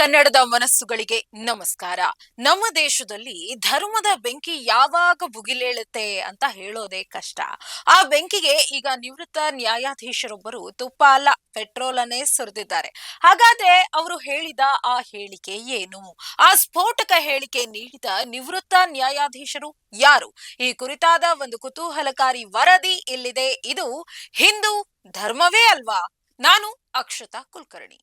ಕನ್ನಡದ ಮನಸ್ಸುಗಳಿಗೆ ನಮಸ್ಕಾರ. ನಮ್ಮ ದೇಶದಲ್ಲಿ ಧರ್ಮದ ಬೆಂಕಿ ಯಾವಾಗ ಭುಗಿಲೇಳುತ್ತೆ ಅಂತ ಹೇಳೋದೇ ಕಷ್ಟ. ಆ ಬೆಂಕಿಗೆ ಈಗ ನಿವೃತ್ತ ನ್ಯಾಯಾಧೀಶರೊಬ್ಬರು ತುಪ್ಪ ಅಲ್ಲ ಪೆಟ್ರೋಲ್ ಅನ್ನೇ ಸುರಿದಿದ್ದಾರೆ. ಹಾಗಾದ್ರೆ ಅವರು ಹೇಳಿದ ಆ ಹೇಳಿಕೆ ಏನು? ಆ ಸ್ಫೋಟಕ ಹೇಳಿಕೆ ನೀಡಿದ ನಿವೃತ್ತ ನ್ಯಾಯಾಧೀಶರು ಯಾರು? ಈ ಕುರಿತಾದ ಒಂದು ಕುತೂಹಲಕಾರಿ ವರದಿ ಇಲ್ಲಿದೆ ಇದು ಹಿಂದೂ ಧರ್ಮವೇ ಅಲ್ವಾ? ನಾನು ಅಕ್ಷತಾ ಕುಲಕರ್ಣಿ.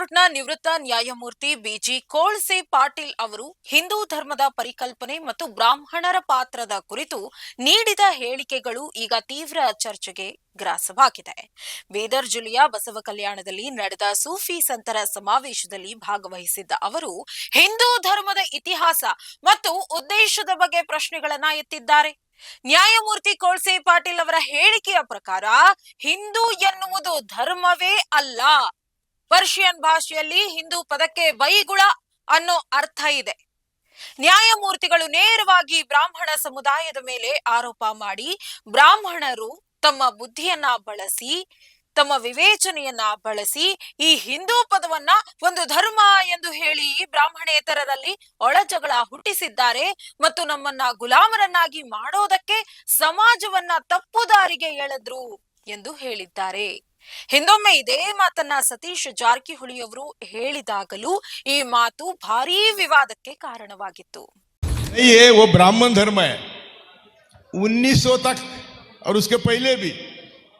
ಹೈಕೋರ್ಟ್ನ ನಿವೃತ್ತ ನ್ಯಾಯಮೂರ್ತಿ ಬಿಜಿ ಕೋಳ್ಸೆ ಪಾಟೀಲ್ ಅವರು ಹಿಂದೂ ಧರ್ಮದ ಪರಿಕಲ್ಪನೆ ಮತ್ತು ಬ್ರಾಹ್ಮಣರ ಪಾತ್ರದ ಕುರಿತು ನೀಡಿದ ಹೇಳಿಕೆಗಳು ಈಗ ತೀವ್ರ ಚರ್ಚೆಗೆ ಗ್ರಾಸವಾಗಿದೆ. ಬೀದರ್ ಜಿಲ್ಲೆಯ ಬಸವ ಕಲ್ಯಾಣದಲ್ಲಿ ನಡೆದ ಸೂಫಿ ಸಂತರ ಸಮಾವೇಶದಲ್ಲಿ ಭಾಗವಹಿಸಿದ್ದ ಅವರು, ಹಿಂದೂ ಧರ್ಮದ ಇತಿಹಾಸ ಮತ್ತು ಉದ್ದೇಶದ ಬಗ್ಗೆ ಪ್ರಶ್ನೆಗಳನ್ನ ಎತ್ತಿದ್ದಾರೆ. ನ್ಯಾಯಮೂರ್ತಿ ಕೋಳ್ಸೆ ಪಾಟೀಲ್ ಅವರ ಹೇಳಿಕೆಯ ಪ್ರಕಾರ, ಹಿಂದೂ ಎನ್ನುವುದು ಧರ್ಮವೇ ಅಲ್ಲ. ಪರ್ಷಿಯನ್ ಭಾಷೆಯಲ್ಲಿ ಹಿಂದೂ ಪದಕ್ಕೆ ವೈಗುಳ ಅನ್ನೋ ಅರ್ಥ ಇದೆ. ನ್ಯಾಯಮೂರ್ತಿಗಳು ನೇರವಾಗಿ ಬ್ರಾಹ್ಮಣ ಸಮುದಾಯದ ಮೇಲೆ ಆರೋಪ ಮಾಡಿ ಬ್ರಾಹ್ಮಣರು ತಮ್ಮ ಬುದ್ಧಿಯನ್ನ ಬಳಸಿ, ತಮ್ಮ ವಿವೇಚನೆಯನ್ನ ಬಳಸಿ ಈ ಹಿಂದೂ ಪದವನ್ನ ಒಂದು ಧರ್ಮ ಎಂದು ಹೇಳಿ ಬ್ರಾಹ್ಮಣೇತರರಲ್ಲಿ ಒಳಜಗಳ ಹುಟ್ಟಿಸಿದ್ದಾರೆ ಮತ್ತು ನಮ್ಮನ್ನ ಗುಲಾಮರನ್ನಾಗಿ ಮಾಡೋದಕ್ಕೆ ಸಮಾಜವನ್ನ ತಪ್ಪು ದಾರಿಗೆ ಎಳೆದ್ರು ಎಂದು ಹೇಳಿದ್ದಾರೆ. ಹಿಂದೊಮ್ಮೆ ಇದೇ ಮಾತನ್ನ ಸತೀಶ್ ಜಾರಕಿಹೊಳಿ ಅವರು ಹೇಳಿದಾಗಲೂ ಈ ಮಾತು ಭಾರೀ ವಿವಾದಕ್ಕೆ ಕಾರಣವಾಗಿತ್ತು नहीं है वो ब्राह्मण धर्म है 1900 तक और उसके पहले भी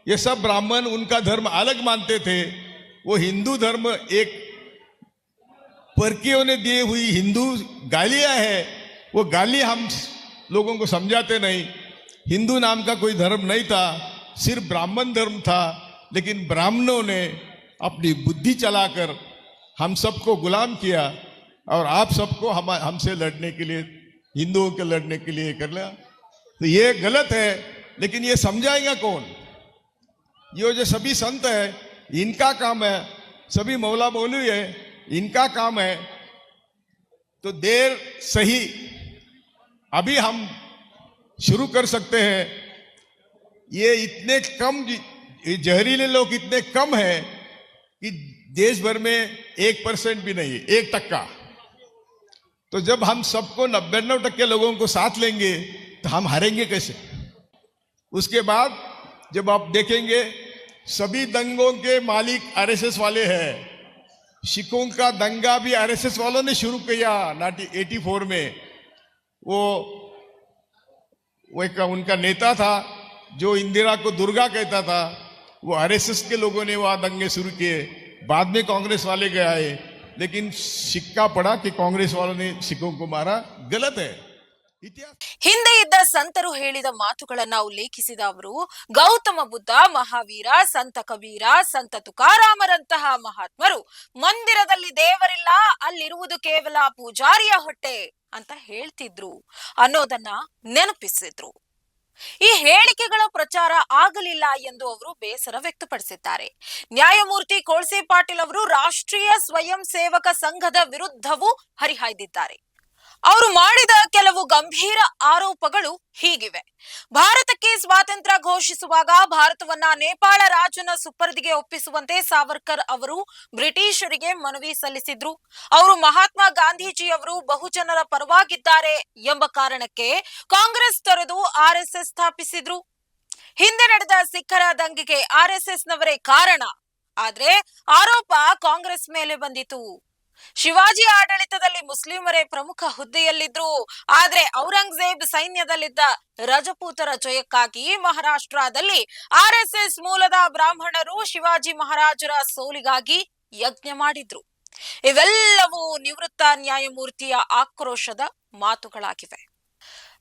ये सब ब्राह्मण उनका धर्म अलग मानते थे वो हिंदू धर्म एक परकियों ने दी हुई हिंदू गालियां हैं वो गाली हम लोगों को समझाते नहीं हिंदू नाम का कोई धर्म नहीं था सिर्फ ब्राह्मण धर्म था लेकिन ब्राह्मणों ने अपनी बुद्धि चलाकर हम सबको गुलाम किया और आप सबको हम, हमसे लड़ने के लिए, हिंदुओं के लड़ने के लिए कर लिया। तो ये गलत है, लेकिन ये समझाएगा कौन? ये जो सभी संत है, इनका काम है, सभी मौला मौलवी है, इनका काम है तो देर सही। अभी हम शुरू कर सकते हैं। ये इतने कम ये जहरीले लोग इतने कम हैं कि देश भर में एक परसेंट भी नहीं, एक टक्का। तो जब हम सबको नब्बे टक्के लोगों को साथ लेंगे तो हम हारेंगे कैसे? उसके बाद जब आप देखेंगे, सभी दंगों के मालिक आरएसएस वाले हैं। सिखों का दंगा भी आरएसएस वालों ने शुरू किया एटी फोर में। वो वो एक उनका नेता था, जो इंदिरा को दुर्गा कहता था। वो आरएसएस के लोगों ने वहां दंगे शुरू किए बाद में कांग्रेस वाले गए आए लेकिन सिक्का पड़ा कि कांग्रेस वालों ने सिखों को मारा गलत है इतिहास ಹಿಂದೆ ಇದ್ದ ಸಂತರು ಹೇಳಿದ ಮಾತುಗಳನ್ನ ಉಲ್ಲೇಖಿಸಿದ ಅವರು ಗೌತಮ ಬುದ್ಧ ಮಹಾವೀರ ಸಂತ ಕಬೀರ ಸಂತ ತುಕಾರಾಮರಂತಹ ಮಹಾತ್ಮರು ಮಂದಿರದಲ್ಲಿ ದೇವರಿಲ್ಲ ಅಲ್ಲಿರುವುದು ಕೇವಲ ಪೂಜಾರಿಯ ಹೊಟ್ಟೆ ಅಂತ ಹೇಳ್ತಿದ್ರು ಅನ್ನೋದನ್ನ ನೆನಪಿಸಿದ್ರು ಈ ಹೇಳಿಕೆಗಳ ಪ್ರಚಾರ ಆಗಲಿಲ್ಲ ಎಂದು ಅವರು ಬೇಸರ ವ್ಯಕ್ತಪಡಿಸಿದ್ದಾರೆ. ನ್ಯಾಯಮೂರ್ತಿ ಕೋಳ್ಸೆ ಪಾಟೀಲ್ ಅವರು ರಾಷ್ಟ್ರೀಯ ಸ್ವಯಂ ಸೇವಕ ಸಂಘದ ವಿರುದ್ಧವೂ ಹರಿಹಾಯ್ದಿದ್ದಾರೆ. ಅವರು ಮಾಡಿದ ಕೆಲವು ಗಂಭೀರ ಆರೋಪಗಳು ಹೀಗಿವೆ. ಭಾರತಕ್ಕೆ ಸ್ವಾತಂತ್ರ್ಯ ಘೋಷಿಸುವಾಗ ಭಾರತವನ್ನ ನೇಪಾಳ ರಾಜನ ಸುಪರ್ದಿಗೆ ಒಪ್ಪಿಸುವಂತೆ ಸಾವರ್ಕರ್ ಅವರು ಬ್ರಿಟಿಷರಿಗೆ ಮನವಿ ಸಲ್ಲಿಸಿದ್ರು. ಅವರು ಮಹಾತ್ಮ ಗಾಂಧೀಜಿ ಅವರು ಬಹುಜನರ ಪರವಾಗಿದ್ದಾರೆ ಎಂಬ ಕಾರಣಕ್ಕೆ ಕಾಂಗ್ರೆಸ್ ತೊರೆದು ಆರ್ಎಸ್ಎಸ್ ಸ್ಥಾಪಿಸಿದ್ರು. ಹಿಂದೆ ನಡೆದ ಸಿಖ್ಖರ ದಂಗೆಗೆ ಆರ್ಎಸ್ಎಸ್ ನವರೇ ಕಾರಣ. ಆದ್ರೆ ಆರೋಪ ಕಾಂಗ್ರೆಸ್ ಮೇಲೆ ಬಂದಿತು. ಶಿವಾಜಿ ಆಡಳಿತದಲ್ಲಿ ಮುಸ್ಲಿಮರೇ ಪ್ರಮುಖ ಹುದ್ದೆಯಲ್ಲಿದ್ರು, ಆದ್ರೆ ಔರಂಗಜೇಬ್ ಸೈನ್ಯದಲ್ಲಿದ್ದ ರಜಪೂತರ ಜಯಕ್ಕಾಗಿ ಮಹಾರಾಷ್ಟ್ರದಲ್ಲಿ ಆರ್ಎಸ್ಎಸ್ ಮೂಲದ ಬ್ರಾಹ್ಮಣರು ಶಿವಾಜಿ ಮಹಾರಾಜರ ಸೋಲಿಗಾಗಿ ಯಜ್ಞ ಮಾಡಿದ್ರು. ಇವೆಲ್ಲವೂ ನಿವೃತ್ತ ನ್ಯಾಯಮೂರ್ತಿಯ ಆಕ್ರೋಶದ ಮಾತುಗಳಾಗಿವೆ.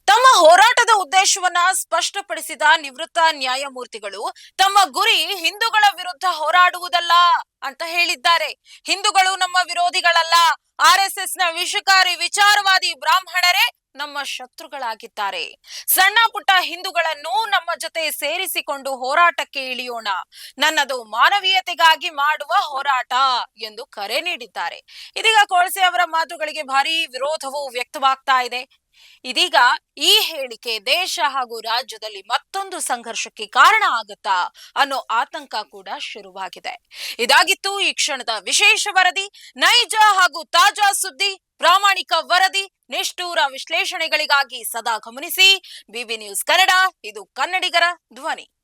ತಮ್ಮ ಹೋರಾಟದ ಉದ್ದೇಶವನ್ನ ಸ್ಪಷ್ಟಪಡಿಸಿದ ನಿವೃತ್ತ ನ್ಯಾಯಮೂರ್ತಿಗಳು, ತಮ್ಮ ಗುರಿ ಹಿಂದೂಗಳ ವಿರುದ್ಧ ಹೋರಾಡುವುದಲ್ಲ ಅಂತ ಹೇಳಿದ್ದಾರೆ. ಹಿಂದೂಗಳು ನಮ್ಮ ವಿರೋಧಿಗಳಲ್ಲ. ಆರ್ಎಸ್ಎಸ್ನ ವಿಷಕಾರಿ ವಿಚಾರವಾದಿ ಬ್ರಾಹ್ಮಣರೇ ನಮ್ಮ ಶತ್ರುಗಳಾಗಿದ್ದಾರೆ. ಸಣ್ಣ ಪುಟ್ಟ ಹಿಂದೂಗಳನ್ನು ನಮ್ಮ ಜೊತೆ ಸೇರಿಸಿಕೊಂಡು ಹೋರಾಟಕ್ಕೆ ಇಳಿಯೋಣ. ನನ್ನದು ಮಾನವೀಯತೆಗಾಗಿ ಮಾಡುವ ಹೋರಾಟ ಎಂದು ಕರೆ ನೀಡಿದ್ದಾರೆ. ಇದೀಗ ಕೋಳಸೆ ಅವರ ಮಾತುಗಳಿಗೆ ಭಾರಿ ವಿರೋಧವು ವ್ಯಕ್ತವಾಗ್ತಾ ಇದೆ. ಇದೀಗ ಈ ಹೇಳಿಕೆ ದೇಶ ಹಾಗೂ ರಾಜ್ಯದಲ್ಲಿ ಮತ್ತೊಂದು ಸಂಘರ್ಷಕ್ಕೆ ಕಾರಣ ಆಗುತ್ತಾ ಅನ್ನೋ ಆತಂಕ ಕೂಡ ಶುರುವಾಗಿದೆ. ಇದಾಗಿತ್ತು ಈ ಕ್ಷಣದ ವಿಶೇಷ ವರದಿ, ನೈಜ ಹಾಗೂ ತಾಜಾ ಸುದ್ದಿ, ಪ್ರಾಮಾಣಿಕ ವರದಿ, ನಿಷ್ಠೂರ ವಿಶ್ಲೇಷಣೆಗಳಿಗಾಗಿ ಸದಾ ಗಮನಿಸಿ, ಬಿಬಿ ನ್ಯೂಸ್ ಕನ್ನಡ, ಇದು ಕನ್ನಡಿಗರ ಧ್ವನಿ.